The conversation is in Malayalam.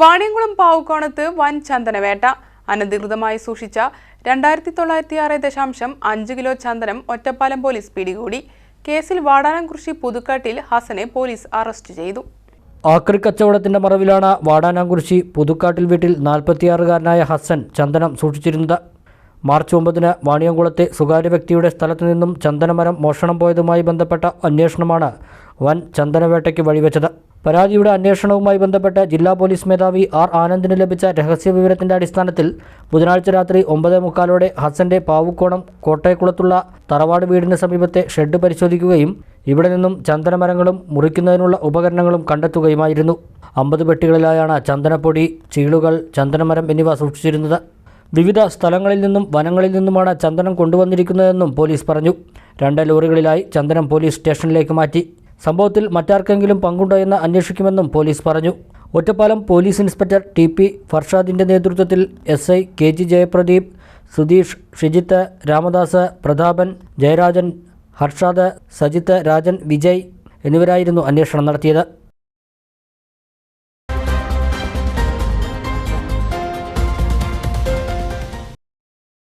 വാണിയംകുളം പാവുക്കോണത്ത് വൻ ചന്ദനവേട്ട. അനധികൃതമായി സൂക്ഷിച്ച രണ്ടായിരത്തി തൊള്ളായിരത്തി ആറ് ദശാംശം അഞ്ച് കിലോ ചന്ദനം ഒറ്റപ്പാലം പോലീസ് പിടികൂടി. കേസിൽ വാടാനംകുറിശി പുതുക്കാട്ടിൽ ഹസനെ പോലീസ് അറസ്റ്റ് ചെയ്തു. ആക്രി കച്ചവടത്തിന്റെ മറവിലാണ് വാടാനാംകുറിശി പുതുക്കാട്ടിൽ വീട്ടിൽ നാൽപ്പത്തിയാറുകാരനായ ഹസൻ ചന്ദനം സൂക്ഷിച്ചിരുന്നത്. മാർച്ച് ഒമ്പതിന് വാണിയംകുളത്തെ സ്വകാര്യ വ്യക്തിയുടെ സ്ഥലത്തു നിന്നും ചന്ദനമരം മോഷണം പോയതുമായി ബന്ധപ്പെട്ട അന്വേഷണമാണ് വൻ ചന്ദനവേട്ടയ്ക്ക് വഴിവെച്ചത്. പരാതിയുടെ അന്വേഷണവുമായി ബന്ധപ്പെട്ട് ജില്ലാ പോലീസ് മേധാവി ആർ ആനന്ദിന് ലഭിച്ച രഹസ്യ വിവരത്തിന്റെ അടിസ്ഥാനത്തിൽ ബുധനാഴ്ച രാത്രി ഒമ്പതേ മുക്കാലോടെ ഹസന്റെ പാവുക്കോണം കോട്ടയക്കുളത്തുള്ള തറവാട് വീടിന് സമീപത്തെ ഷെഡ് പരിശോധിക്കുകയും ഇവിടെ നിന്നും ചന്ദനമരങ്ങളും മുറിക്കുന്നതിനുള്ള ഉപകരണങ്ങളും കണ്ടെത്തുകയുമായിരുന്നു. അമ്പത് പെട്ടികളിലായാണ് ചന്ദനപ്പൊടി ചീളുകൾ ചന്ദനമരം എന്നിവ സൂക്ഷിച്ചിരുന്നത്. വിവിധ സ്ഥലങ്ങളിൽ നിന്നും വനങ്ങളിൽ നിന്നുമാണ് ചന്ദനം കൊണ്ടുവന്നിരിക്കുന്നതെന്നും പോലീസ് പറഞ്ഞു. രണ്ട് ലോറികളിലായി ചന്ദനം പോലീസ് സ്റ്റേഷനിലേക്ക് മാറ്റി. സംഭവത്തിൽ മറ്റാർക്കെങ്കിലും പങ്കുണ്ടോ എന്ന് അന്വേഷിക്കുമെന്നും പോലീസ് പറഞ്ഞു. Ottapalam police inspector T P ഫർഷാദിന്റെ നേതൃത്വത്തിൽ S I K G Jayapradeep Sudheesh Shijith Ramadas Prathapan Jayarajan Harshad Sajith Rajan Vijay എന്നിവരായിരുന്നു അന്വേഷണം നടത്തിയത്.